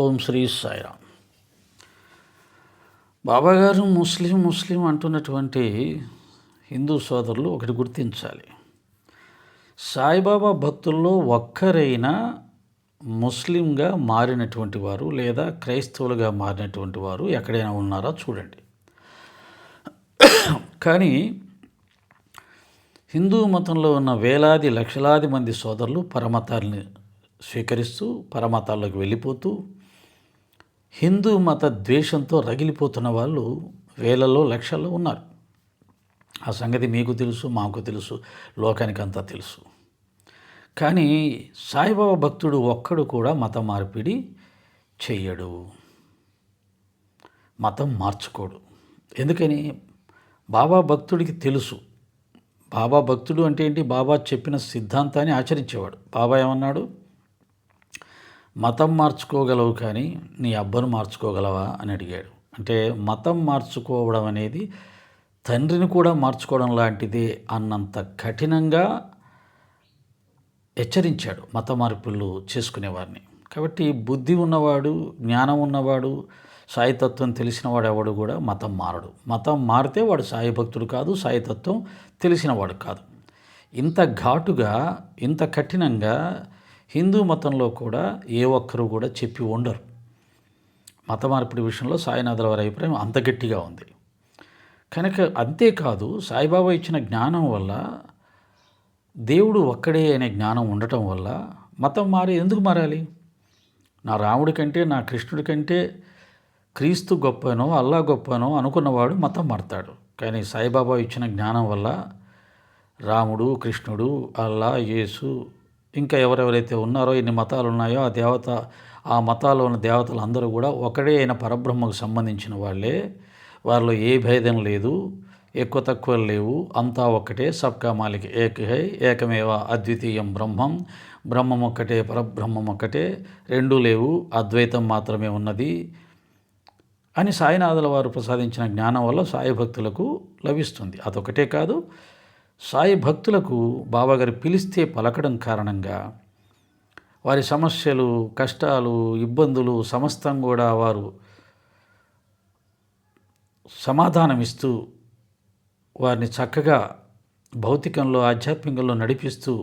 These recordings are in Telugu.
ఓం శ్రీ సాయిరామ్. బాబాగారు ముస్లిం ముస్లిం అంటున్నటువంటి హిందూ సోదరులు ఒకటి గుర్తించాలి. సాయిబాబా భక్తుల్లో ఒక్కరైనా ముస్లింగా మారినటువంటి వారు లేదా క్రైస్తవులుగా మారినటువంటి వారు ఎక్కడైనా ఉన్నారా చూడండి. కానీ హిందూ మతంలో ఉన్న వేలాది లక్షలాది మంది సోదరులు పరమతాల్ని స్వీకరిస్తూ పరమతాల్లోకి వెళ్ళిపోతూ హిందూ మత ద్వేషంతో రగిలిపోతున్న వాళ్ళు వేలలో లక్షల్లో ఉన్నారు. ఆ సంగతి మీకు తెలుసు మాకు తెలుసు లోకానికి అంతా తెలుసు. కానీ సాయిబాబా భక్తుడు ఒక్కడు కూడా మత మార్పిడి చెయ్యడు. మతం మార్చుకోడు. ఎందుకని? బాబా భక్తుడికి తెలుసు. బాబా భక్తుడు అంటే ఏంటి? బాబా చెప్పిన సిద్ధాంతాన్ని ఆచరించేవాడు. బాబా ఏమన్నాడు? మతం మార్చుకోగలవు కానీ నీ అబ్బను మార్చుకోగలవా అని అడిగాడు. అంటే మతం మార్చుకోవడం అనేది తండ్రిని కూడా మార్చుకోవడం లాంటిదే అన్నంత కఠినంగా హెచ్చరించాడు మత మార్పులు చేసుకునేవారిని. కాబట్టి బుద్ధి ఉన్నవాడు జ్ఞానం ఉన్నవాడు సాయితత్వం తెలిసినవాడు ఎవడు కూడా మతం మారడు. మతం మారితే వాడు సాయి భక్తుడు కాదు సాయితత్వం తెలిసినవాడు కాదు. ఇంత ఘాటుగా ఇంత కఠినంగా హిందూ మతంలో కూడా ఏ ఒక్కరు కూడా చెప్పి ఉండరు. మత మార్పిడి విషయంలో సాయినాథుల వారి అభిప్రాయం అంత గట్టిగా ఉంది. కనుక అంతేకాదు సాయిబాబా ఇచ్చిన జ్ఞానం వల్ల దేవుడు ఒక్కడే అనే జ్ఞానం ఉండటం వల్ల మతం మారి ఎందుకు మారాలి? నా రాముడి కంటే నా కృష్ణుడి కంటే క్రీస్తు గొప్పనో అల్లా గొప్పనో అనుకున్నవాడు మతం మారతాడు. కానీ సాయిబాబా ఇచ్చిన జ్ఞానం వల్ల రాముడు కృష్ణుడు అల్లా యేసు ఇంకా ఎవరెవరైతే ఉన్నారో ఎన్ని మతాలు ఉన్నాయో ఆ దేవత ఆ మతాల్లో ఉన్న దేవతలు అందరూ కూడా ఒకడే అయిన పరబ్రహ్మకు సంబంధించిన వాళ్ళే. వారిలో ఏ భేదం లేదు ఎక్కువ తక్కువ లేవు అంతా ఒక్కటే సబ్కా మాలిక్ ఏక హై ఏకమేవ అద్వితీయం బ్రహ్మం బ్రహ్మం ఒక్కటే పరబ్రహ్మం ఒక్కటే రెండు లేవు అద్వైతం మాత్రమే ఉన్నది అని సాయినాథుల వారు ప్రసాదించిన జ్ఞానం వల్ల సాయి భక్తులకు లభిస్తుంది. అదొకటే కాదు సాయి భక్తులకు బాబాగారు పిలిస్తే పలకడం కారణంగా వారి సమస్యలు కష్టాలు ఇబ్బందులు సమస్తం కూడా వారు సమాధానమిస్తూ వారిని చక్కగా భౌతికంలో ఆధ్యాత్మికంలో నడిపిస్తూ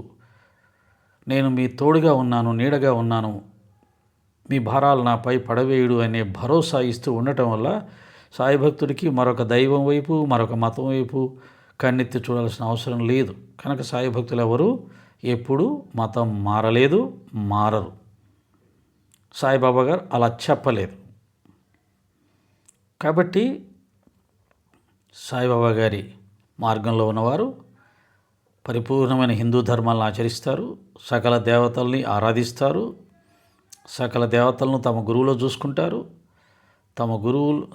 నేను మీ తోడుగా ఉన్నాను నీడగా ఉన్నాను మీ భారాలు నాపై పడవేయుడు అనే భరోసా ఇస్తూ ఉండటం వల్ల సాయి భక్తుడికి మరొక దైవం వైపు మరొక మతం వైపు కన్నెత్తి చూడాల్సిన అవసరం లేదు. కనుక సాయి భక్తులు ఎవరు? ఎప్పుడూ మతం మారలేదు మారరు. సాయిబాబా గారు అలా చెప్పలేదు. కాబట్టి సాయిబాబా గారి మార్గంలో ఉన్నవారు పరిపూర్ణమైన హిందూ ధర్మాలను ఆచరిస్తారు సకల దేవతల్ని ఆరాధిస్తారు సకల దేవతలను తమ గురువులో చూసుకుంటారు తమ గురువులు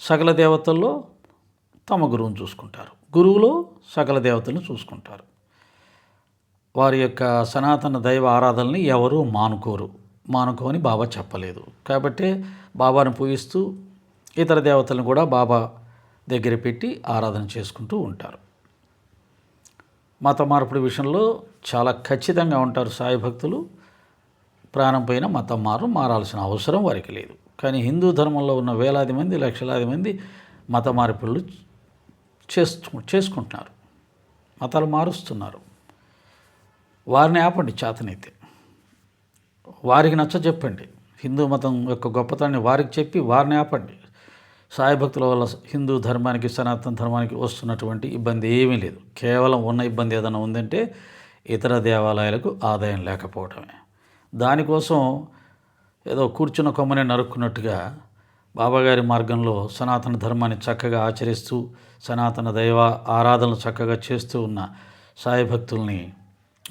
సకల దేవతల్లో తమ గురువును చూసుకుంటారు. గురువులు సకల దేవతలను చూసుకుంటారు. వారి యొక్క సనాతన దైవ ఆరాధనని ఎవరు మానుకోరు. మానుకోని బాబా చెప్పలేదు. కాబట్టి బాబాను పూజిస్తూ ఇతర దేవతలను కూడా బాబా దగ్గర పెట్టి ఆరాధన చేసుకుంటూ ఉంటారు. మత మార్పిడి విషయంలో చాలా ఖచ్చితంగా ఉంటారు సాయి భక్తులు. ప్రాణం పైన మతం మారు మారాల్సిన అవసరం వారికి లేదు. కానీ హిందూ ధర్మంలో ఉన్న వేలాది మంది లక్షలాది మంది మత మార్పులు చేస్తు చేసుకుంటున్నారు. మతాలు మారుస్తున్నారు. వారిని ఆపండి చేతనైతే. వారికి నచ్చ చెప్పండి. హిందూ మతం యొక్క గొప్పతనాన్ని వారికి చెప్పి వారిని ఆపండి. సాయి భక్తుల వల్ల హిందూ ధర్మానికి సనాతన ధర్మానికి వస్తున్నటువంటి ఇబ్బంది ఏమీ లేదు. కేవలం ఉన్న ఇబ్బంది ఏదైనా ఉందంటే ఇతర దేవాలయాలకు ఆదాయం లేకపోవడమే. దానికోసం ఏదో కూర్చున్న కొమ్మనే నరుక్కున్నట్టుగా బాబాగారి మార్గంలో సనాతన ధర్మాన్ని చక్కగా ఆచరిస్తూ సనాతన దైవ ఆరాధనలు చక్కగా చేస్తూ ఉన్న సాయి భక్తుల్ని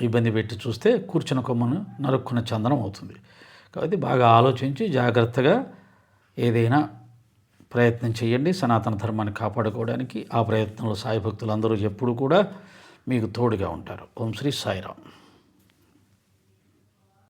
ఇబ్బంది పెట్టి చూస్తే కూర్చున్న కొమ్మను నరుక్కున్న చందనం అవుతుంది. కాబట్టి బాగా ఆలోచించి జాగ్రత్తగా ఏదైనా ప్రయత్నం చేయండి. సనాతన ధర్మాన్ని కాపాడుకోవడానికి ఆ ప్రయత్నంలో సాయి భక్తులందరూ ఎప్పుడు కూడా మీకు తోడుగా ఉంటారు. ఓం శ్రీ సాయిరామ్.